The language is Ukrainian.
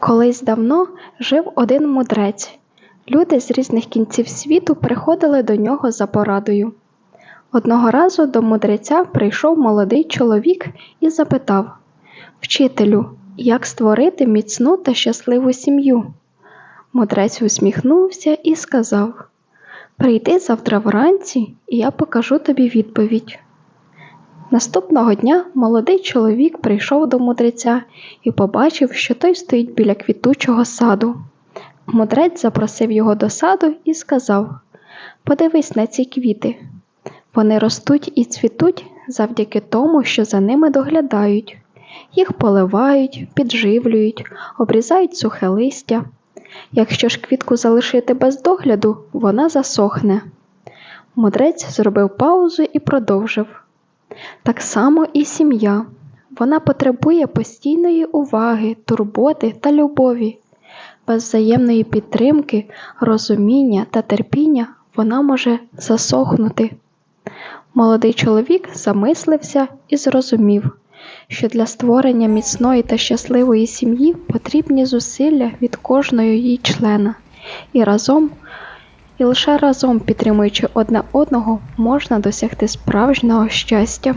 Колись давно жив один мудрець. Люди з різних кінців світу приходили до нього за порадою. Одного разу до мудреця прийшов молодий чоловік і запитав Вчителю, як створити міцну та щасливу сім'ю? Мудрець усміхнувся і сказав Прийди завтра вранці, і я покажу тобі відповідь. Наступного дня молодий чоловік прийшов до мудреця і побачив, що той стоїть біля квітучого саду. Мудрець запросив його до саду і сказав Подивись на ці квіти. Вони ростуть і цвітуть завдяки тому, що за ними доглядають. Їх поливають, підживлюють, обрізають сухе листя. Якщо ж квітку залишити без догляду, вона засохне. Мудрець зробив паузу і продовжив. Так само і сім'я. Вона потребує постійної уваги, турботи та любові. Без взаємної підтримки, розуміння та терпіння вона може засохнути. Молодий чоловік замислився і зрозумів, що для створення міцної та щасливої сім'ї потрібні зусилля від кожного її члена, і разом, і лише разом підтримуючи одне одного, можна досягти справжнього щастя.